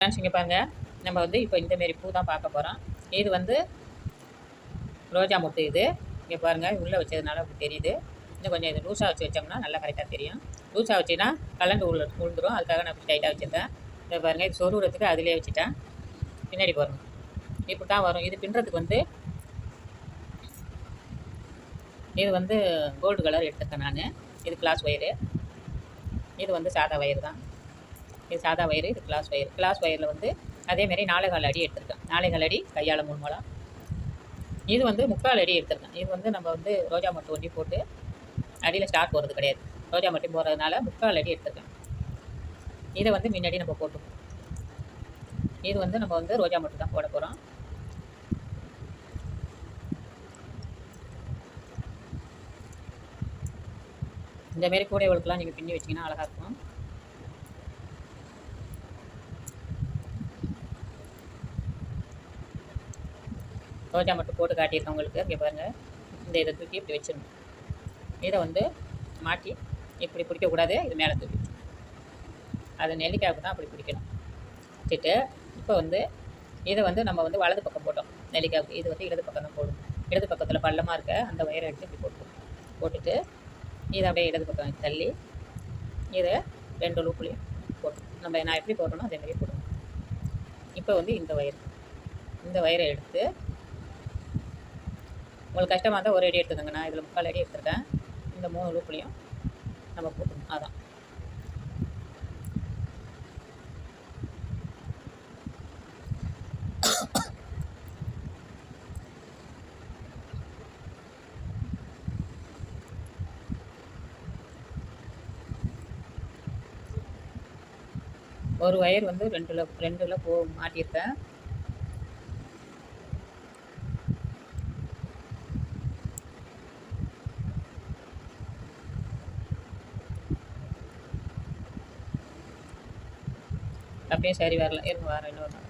Friends இங்கே பாருங்கள் நம்ம வந்து இப்போ இந்த மாரி பூ தான் பார்க்க போகிறோம் இது வந்து ரோஜா மொட்டு இது. இங்கே பாருங்கள் உள்ளே வச்சதுனால அப்படி தெரியுது. இன்னும் கொஞ்சம் இது லூஸாக வச்சு வச்சோம்னா நல்லா கரெக்டாக தெரியும். லூஸாக வச்சுன்னா கலண்டு உள்ள உழுந்துரும் அதுக்காக நான் இப்படி டைட்டாக வச்சுருக்கேன். இதை பாருங்கள் இது சொருகிறதுக்கு அதிலே வச்சுட்டேன். பின்னாடி போகிறோம் இப்படி தான் வரும். இது பின்னுறதுக்கு வந்து இது வந்து கோல்டு கலர் எடுத்துருக்கேன் நான். இது கிளாஸ் ஒயரு இது வந்து சாதா ஒயர் தான். இது சாதா ஒயரு இது கிளாஸ் ஒயர் கிளாஸ் ஒயரில் வந்து அதேமாரி நாலேகால் அடி எடுத்திருக்கேன் நாலேகால் அடி கையால் மூணு மூலம் இது வந்து முக்கால் அடி எடுத்திருக்கேன் இது வந்து நம்ம வந்து ரோஜா மட்டும் ஒண்டி போட்டு அடியில் ஸ்டார்ட் போகிறது கிடையாது. ரோஜா மட்டும் போகிறதுனால முக்கால் அடி எடுத்திருக்கேன் இதை வந்து முன்னாடி நம்ம போட்டுப்போம் இது வந்து நம்ம வந்து ரோஜா மட்டும் தான் போட போகிறோம் இந்தமாரி கூடைகளுக்கெல்லாம் நீங்கள் பின்னி வச்சிங்கன்னா அழகாக இருக்கும். ரோஜா மட்டும் போட்டு காட்டியிருக்கேன் உங்களுக்கு இங்கே பாருங்கள் இந்த இதை தூக்கி இப்படி வச்சிடணும் இதை வந்து மாட்டி இப்படி பிடிக்கக்கூடாது இது மேலே தூக்கி. அது நெல்லிக்காய்க்கு தான் அப்படி பிடிக்கணும். வச்சுட்டு இப்போ வந்து இதை வந்து நம்ம வந்து வலது பக்கம் போட்டோம். நெல்லிக்காய்க்கு இது வந்து இடது பக்கம் தான் போடும். இடது பக்கத்தில் பள்ளமாக இருக்க அந்த ஒயரை எடுத்து இப்படி போட்டுருவோம் போட்டுட்டு இதை அப்படியே இடது பக்கம் தள்ளி இதை ரெண்டு லூப்புலையும் போட்டு நம்ம நான் எப்படி போடுறோனோ அதே மாதிரி போடுவோம். இப்போ வந்து இந்த ஒயர் இந்த ஒயரை எடுத்து உங்களுக்கு கஷ்டமாக இருந்தால் ஒரு அடி எடுத்துக்கோங்க. நான் இதில் முக்கால் அடி எடுத்துருக்கேன். இந்த மூணு லூப்லேயும் நம்ம போட்டுக்கணும். அதான். ஒரு ஒயர் வந்து ரெண்டுல ரெண்டுல போ மாட்டியிருக்கேன். அப்படியே சரி வரல இருங்க வரேன் இன்னொரு நாள்.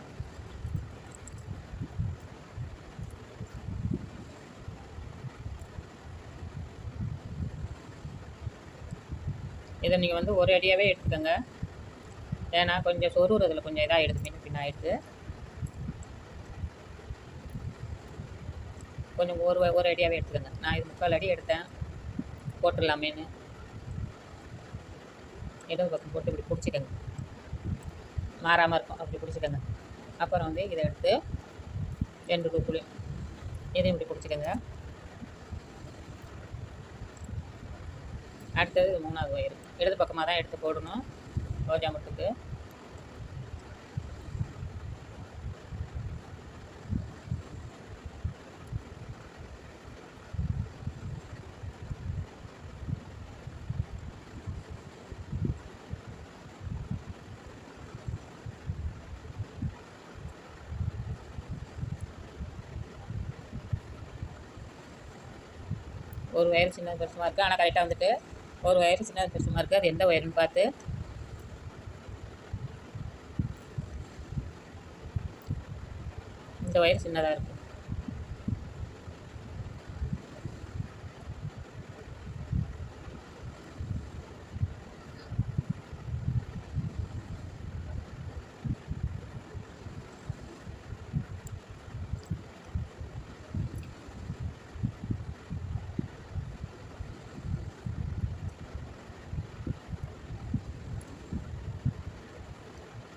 இதை நீங்கள் வந்து ஒரு அடியாகவே எடுத்துக்கோங்க. ஏன்னா கொஞ்சம் சொருகிறதுல கொஞ்சம் இதாக எடுத்து பின்ன பின்ன ஆகிடுது கொஞ்சம் ஒரு ஒரு அடியாகவே எடுத்துக்கோங்க. நான் இது முக்கால் அடி எடுத்தேன். போட்டுடலாமேன்னு. இடது பக்கம் போட்டு இப்படி பிடிச்சிக்கோங்க. மாறாமல் இருக்கும். அப்படி பிடிச்சிக்கோங்க. அப்புறம் வந்து இதை எடுத்து ரெண்டு தூக்குலையும் இதையும் இப்படி பிடிச்சிக்கோங்க. அடுத்தது மூணாவது வயிறு. இடது பக்கமாக தான் எடுத்து போடணும். ரோஜா மட்டுக்கு. ஒரு ஒயர் சின்ன பெருசுமாக இருக்குது ஆனால் கரெக்டாக வந்துட்டு ஒரு ஒயர் சின்ன பெருசுமாக இருக்குது அது எந்த ஒயர்னு பார்த்து. இந்த ஒயர் சின்னதாக இருக்குது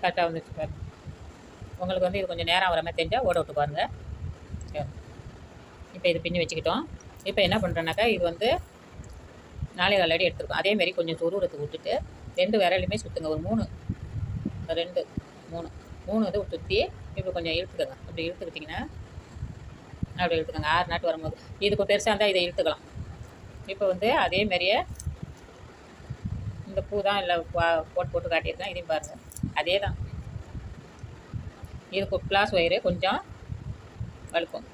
கரெக்டாக வந்துச்சு பாருங்கள் உங்களுக்கு வந்து இது கொஞ்சம் நேரம் ஆகிற மாதிரி தெரிஞ்சால் ஓட விட்டு பாருங்கள் இப்போ இது பின்னி வச்சுக்கிட்டோம். இப்போ என்ன பண்ணுறேன்னாக்கா இது வந்து நாளை கால் அடி எடுத்துருக்கோம். அதேமாரி கொஞ்சம் துருவுறத்துக்கு விட்டுட்டு ரெண்டு விரலையுமே சுற்றுங்க ஒரு மூணு ரெண்டு மூணு. மூணு வந்து சுற்றி இப்படி கொஞ்சம் இழுத்துக்கோங்க. அப்படி இழுத்துக்கிட்டிங்கன்னா அப்படி இழுத்துக்கோங்க. ஆறு நாட்டு வரும்போது. இதுக்கு பெருசாக இருந்தால் இதை இழுத்துக்கலாம். இப்போ வந்து அதே மாதிரியே இந்த பூ தான் இல்லை போட்டு போட்டு காட்டியிருக்கேன். இதையும் பாருங்கள் அதே தான் இது கிளாஸ் ஒயரு கொஞ்சம் வழுக்கும்.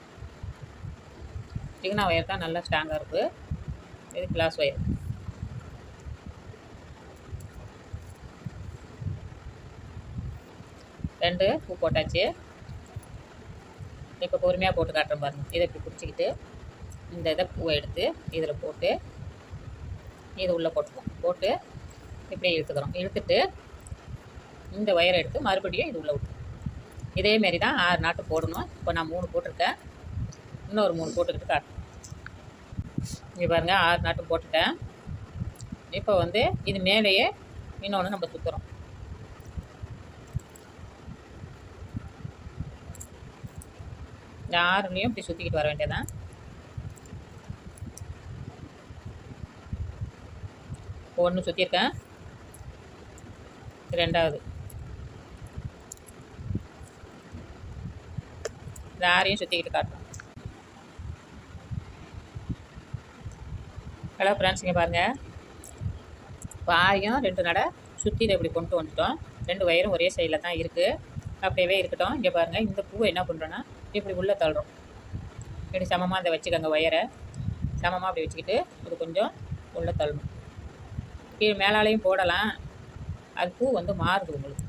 சிக்னா ஒயர் தான் நல்லா ஸ்ட்ராங்காக இருக்குது இது கிளாஸ் ஒயர். ரெண்டு பூ போட்டாச்சு. இப்போ பொறுமையாக போட்டு காட்டுறேன் பாருங்க. இதை இப்படி பிடிச்சிக்கிட்டு இந்த இதை பூவை எடுத்து இதில் போட்டு இது உள்ளே போட்டுப்போம் போட்டு இப்படியே இழுத்துக்கிறோம். இழுத்துட்டு இந்த ஒயரை எடுத்து மறுபடியும் இது உள்ளே விட்டு. இதேமாரி தான் ஆறு நாட்டு போடணும். இப்போ நான் மூணு போட்டிருக்கேன். இன்னொரு மூணு போட்டுக்கிட்டு காட்டுறேன். இங்கே பாருங்கள் ஆறு நாட்டு போட்டுட்டேன். இப்போ வந்து இது மேலேயே இன்னொன்று நம்ம சுற்றுறோம் இந்த ஆறுலேயும் இப்படி சுற்றிக்கிட்டு வர வேண்டியதான் ஒன்று சுற்றிருக்கேன் ரெண்டாவது. இந்த சுற்றிக்கிட்டு காட்டுறோம். ஹலோ ஃப்ரெண்ட்ஸ் இங்கே பாருங்கள் இப்போ ரெண்டு நடை சுற்றி இப்படி கொண்டு வந்துட்டோம். ரெண்டு வயரும் ஒரே சைடில் தான் இருக்குது அப்படியே இருக்கட்டும். இங்கே பாருங்கள் இந்த பூவை என்ன பண்ணுறோன்னா இப்படி உள்ளே தள்ளுறோம். இப்படி சமமாக அதை வச்சுக்கோங்க ஒயரை சமமாக அப்படி வச்சுக்கிட்டு இது கொஞ்சம் உள்ளே தள்ளணும். கீழே மேலாலையும் போடலாம். அது பூ வந்து மாறுது உங்களுக்கு.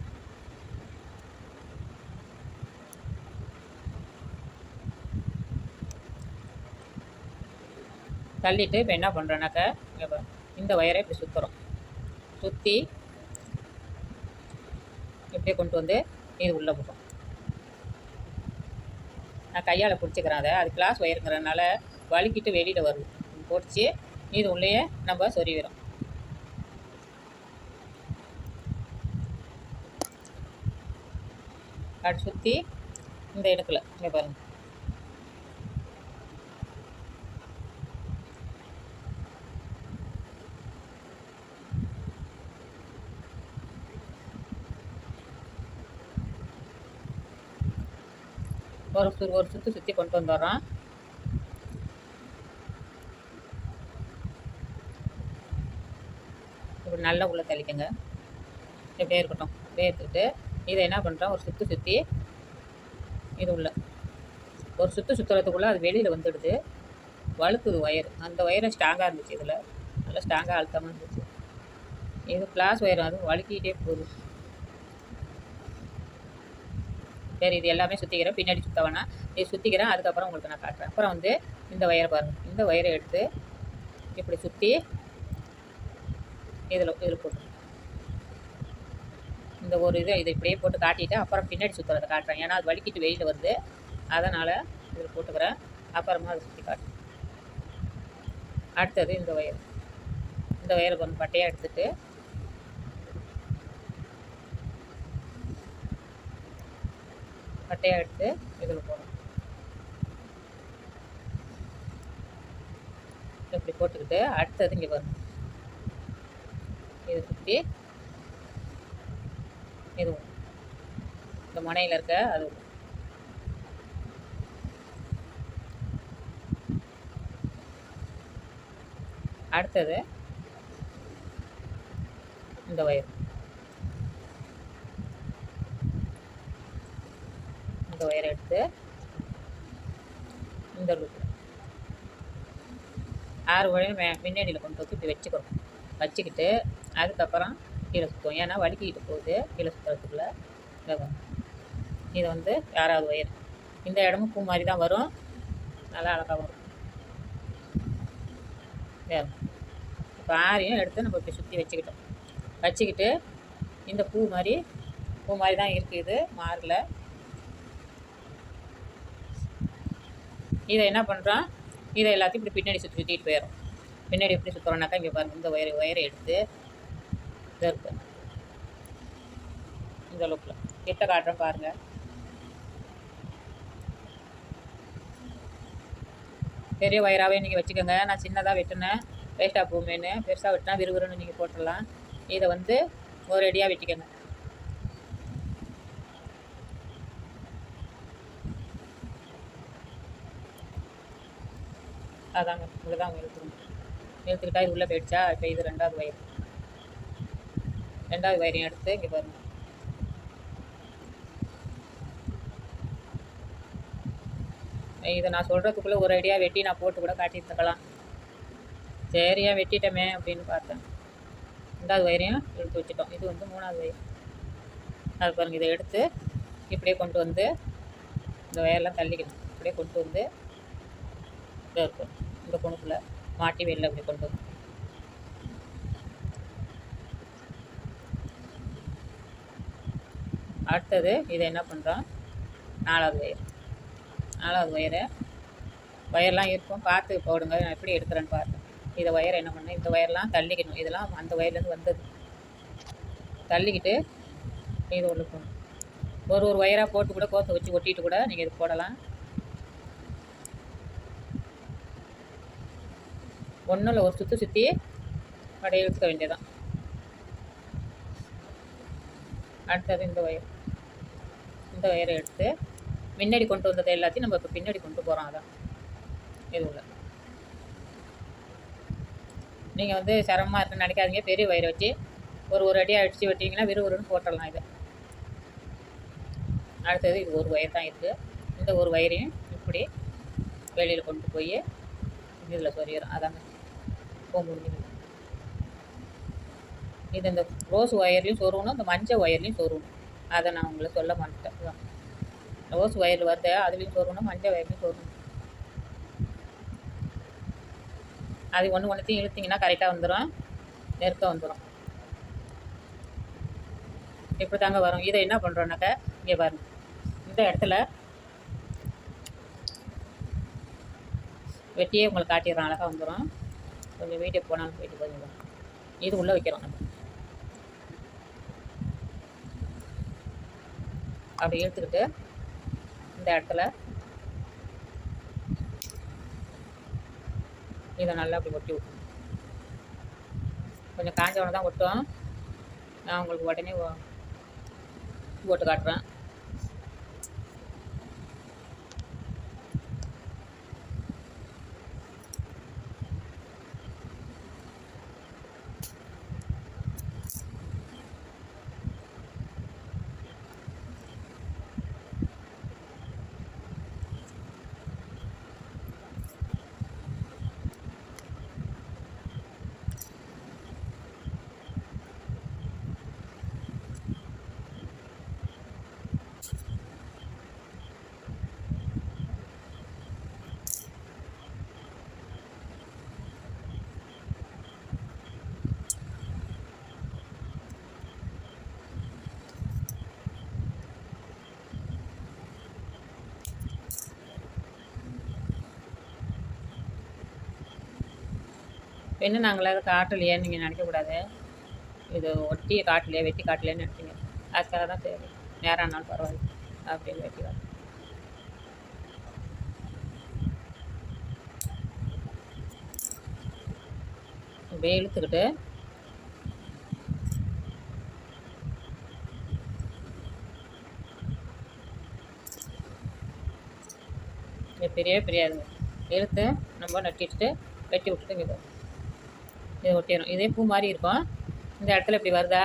தள்ளிட்டு இப்போ என்ன பண்ணுறோன்னாக்கா இந்த ஒயரை இப்படி சுற்றுறோம் சுற்றி இப்படியே கொண்டு வந்து இது உள்ளே போட்டோம். நான் கையால் பிடிச்சிக்கிறேன் அதை. அது கிளாஸ் ஒயருங்கிறதுனால வலிக்கிட்டு வெளியில் வருது. பிடிச்சி இது உள்ளேயே நம்ம சொருவிடும் அப்படி சுற்றி இந்த இடத்துல இங்கே பாருங்கள் ஒரு சு ஒரு சுற்று சுற்றி கொண்டு வந்துடுறோம் இப்படி நல்லா உள்ளே தெளிக்கங்க இப்படியே இருக்கட்டும். இப்படியே எடுத்துக்கிட்டு இதை என்ன பண்ணுறோம்? ஒரு சுற்று சுற்றி இது உள்ள. ஒரு சுற்று சுற்றுறதுக்குள்ளே அது வெளியில் வந்துடுது. வழுக்குது ஒயர் அந்த ஒயரும் ஸ்ட்ராங்காக இருந்துச்சு இதில். நல்லா ஸ்ட்ராங்காக அழுத்தமாக இருந்துச்சு. இது கிளாஸ் ஒயர் அது வழுக்கிட்டே போகுது. சரி இது எல்லாமே சுற்றிக்கிறேன் பின்னாடி சுத்த வேணாம். இது சுற்றிக்கிறேன் அதுக்கப்புறம் உங்களுக்கு நான் காட்டுறேன். அப்புறம் வந்து இந்த ஒயரை பாருங்கள் இந்த ஒயரை எடுத்து இப்படி சுற்றி இதில் இதில் போட்டு இந்த ஒரு இதை இதை இப்படியே போட்டு காட்டிட்டு அப்புறம் பின்னாடி சுற்றுறதை காட்டுறேன். ஏன்னா அது வலிக்கிட்டு வெயில் வருது. அதனால் இதில் போட்டுக்கிறேன். அப்புறமா அதை சுற்றி காட்டுறேன். அடுத்தது இந்த ஒயர் இந்த ஒயரை கொஞ்சம் பட்டையாக எடுத்துகிட்டு கட்டையாக எடுத்து இதில் போடணும். இப்படி போட்டுக்கிட்டு அடுத்தது இங்கே வரும் இதை சுற்றி இதுவும் இந்த முனையில் இருக்க அது அடுத்தது இந்த வயிறு இந்த ஒயரை எடுத்து இந்த லூப்பில் ஆறு வழியும் மே முன்னாடியில் கொண்டு வந்து இப்படி வச்சுக்கிறோம் வச்சுக்கிட்டு அதுக்கப்புறம் கீழே சுற்றுவோம் ஏன்னா வலிக்கிட்டு போகுது. கீழே சுற்றுறதுக்குள்ளே இதை இது வந்து யாராவது ஒயர் இந்த இடமும் பூ மாதிரி தான் வரும். நல்லா அழகாக வரும். வேறு இப்போ ஆறையும் எடுத்து நம்ம இப்படி சுற்றி வச்சுக்கிட்டோம். வச்சுக்கிட்டு இந்த பூ மாதிரி பூ மாதிரி தான் இருக்குது. இது இதை என்ன பண்ணுறோம் இதை எல்லாத்தையும் இப்படி பின்னாடி சுற்றி சுற்றிட்டு போயிடும் பின்னாடி எப்படி சுற்றுறோம்னாக்கா இங்கே பாருங்கள் இந்த ஒயரை ஒயரை எடுத்து இதை இருக்கு. இந்த லுக்கில் கிட்ட காட்டுறேன் பாருங்கள் பெரிய ஒயராகவே நீங்கள் வச்சுக்கோங்க. நான் சின்னதாக வெட்டினேன். வேஸ்ட்டாக போமேன்னு பெருசாக வெட்டினா விறுவிறுன்னு நீங்கள் போட்டுடலாம். இதை வந்து ஒரு அடியாக வெட்டிக்கோங்க. அதாங்க இவ்வளோ தான் இழுத்துக்கணும் இழுத்துக்கிட்டா இது உள்ளே போயிடுச்சா? இப்போ இது ரெண்டாவது வயர் ரெண்டாவது வயரையும் எடுத்து இங்கே பாருங்க. இதை நான் சொல்கிறதுக்குள்ளே ஒரு ஐடியா வெட்டி நான் போட்டு கூட காட்டியிருந்துக்கலாம். சரியாக வெட்டிட்டோமே அப்படின்னு பார்த்தேன். ரெண்டாவது வயரையும் எடுத்து வச்சுட்டோம். இது வந்து மூணாவது வயர் அது பாருங்கள் இதை எடுத்து இப்படியே கொண்டு வந்து இந்த வயர்லாம் தள்ளிக்கணும். இப்படியே கொண்டு வந்து இதாக இருக்கும். இந்த பொண்ணுக்குள்ளே மாட்டி வெளில அப்படி கொண்டு வந்து. அடுத்தது இதை என்ன பண்ணுறோம் நாலாவது ஒயர் நாலாவது ஒயரை ஒயர்லாம் இருக்கும். பார்த்து போடுங்க. நான் எப்படி எடுக்கிறேன்னு பார்த்தேன் இதை ஒயர் என்ன பண்ணேன்? இந்த ஒயர்லாம் தள்ளிக்கணும். இதெல்லாம் அந்த ஒயர்லேருந்து வந்தது. தள்ளிக்கிட்டு இது ஒன்று ஒரு ஒரு ஒயராக போட்டு கூட கோத்தை வச்சு ஒட்டிட்டு கூட நீங்கள் இது போடலாம். ஒன்றும் இல்லை ஒரு சுற்றி சுற்றி வடையை இழுத்துக்க வேண்டியதான் அடுத்தது இந்த ஒயர் இந்த ஒயரை எடுத்து முன்னாடி கொண்டு வந்தது எல்லாத்தையும் நம்ம இப்போ பின்னாடி கொண்டு போகிறோம் அதான். எதுவும் நீங்கள் வந்து சிரமமாக இருக்குன்னு நினைக்காதீங்க. பெரிய ஒயரை வச்சு ஒரு ஒரு அடியாக அடித்து வெட்டிங்கன்னா விறுவிறுன்னு போட்டுடலாம் இதை. அடுத்தது இது ஒரு ஒயர் தான் இருக்குது இந்த ஒரு ஒயரையும் இப்படி வெளியில் கொண்டு போய் இதில் சொரியிடும் அதாங்க. போக முடியுது இது இந்த ரோஸ் ஒயர்லையும் சொருகணும் இந்த மஞ்சள் ஒயர்லையும் சொருகணும். அதை நான் உங்களை சொல்ல மாட்டேன் ரோஸ் ஒயர் வருது அதுலேயும் சொருகணும் மஞ்சள் ஒயர்லையும் சொருகணும். அது ஒன்று ஒன்றுத்தையும் இழுத்தீங்கன்னா கரெக்டாக வந்துடும் நெருக்க வந்துடும் இப்படி தாங்க வரும். இதை என்ன பண்ணுறோன்னாக்கா இங்கே பாருங்க. இந்த இடத்துல வெட்டியே உங்களுக்கு காட்டிடுறோம் அழகாக வந்துடும் கொஞ்சம் வீட்டுக்கு போனாலும் போயிட்டு கொஞ்சம் இது உள்ளே வைக்கிறோம் நம்ம. அப்படி இழுத்துக்கிட்டு இந்த இடத்துல இதை நல்லா அப்படி ஒட்டி விட்டுணும் கொஞ்சம் காஞ்சவனை தான் ஒட்டும் நான் உங்களுக்கு உடனே ஓட்டு போட்டு காட்டுறேன். பெண்ணு நாங்களே அதை காட்டலையேன்னு நீங்கள் நினைக்கக்கூடாது. இது ஒட்டி காட்டலையே வெட்டி காட்டலையேன்னு நினைப்பீங்க அதுக்காக தான் சரி நேரம் ஆனாலும் பரவாயில்ல அப்படின்னு வெட்டி காட்டு அப்படியே இழுத்துக்கிட்டு இது பெரியாதுங்க. இழுத்து நம்ம நட்டிட்டு வெட்டி விட்டுட்டு இது ஒட்டிடும் இதே பூ மாதிரி இருக்கும். இந்த இடத்துல இப்படி வருதா?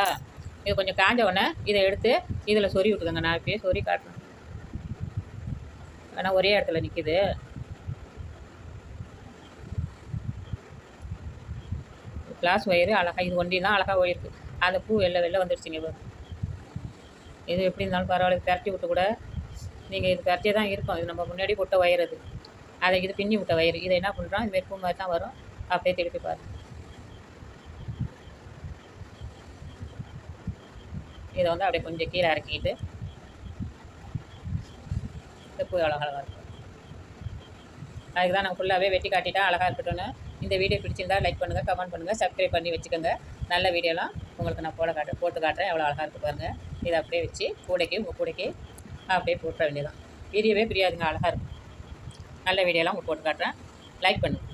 இது கொஞ்சம் காஞ்ச உடனே இதை எடுத்து இதில் சொறி விட்டுக்கோங்க நான் இப்பயே சொறி காட்டுறேன் ஆனால் ஒரே இடத்துல நிற்கிது கிளாஸ் ஒயரு அழகாக இது ஒண்டி தான் அழகாக ஒயிருக்கு அந்த பூ வெளில வெளில வந்துடுச்சுங்க பாரு. இது எப்படி இருந்தாலும் பரவாயில்ல. திரட்டி விட்டு கூட நீங்கள் இது திரட்டியே தான் இருக்கும். இது நம்ம முன்னாடி போட்ட ஒயர் அது. அதை இது பின்னி விட்ட ஒயர் இதை என்ன பண்ணுறோம் இதுமாரி பூ மாதிரி தான் வரும். அப்படியே திருப்பி பாரு இதை வந்து அப்படியே கொஞ்சம் கீழே இறக்கிட்டு இந்த பூ எவ்வளோ அழகாக இருக்கும். அதுக்கு தான் நான் ஃபுல்லாகவே வெட்டி காட்டிட்டா அழகாக இருக்கட்டும்னு. இந்த வீடியோ பிடிச்சிருந்தா லைக் பண்ணுங்கள் கமெண்ட் பண்ணுங்கள் சப்ஸ்கிரைப் பண்ணி வச்சுக்கோங்க. நல்ல வீடியோலாம் உங்களுக்கு நான் போட காட்டுறேன் போட்டு காட்டுறேன். எவ்வளோ அழகாக இருக்குது பாருங்கள் இதை அப்படியே வச்சு கூடைக்கு உங்கள் கூடைக்கு அப்படியே போட்டுற வேண்டியதான் வீடியோவே பிரியாதுங்க அழகாக இருக்கும். நல்ல வீடியோலாம் உங்களுக்கு போட்டு காட்டுறேன். லைக் பண்ணுங்கள்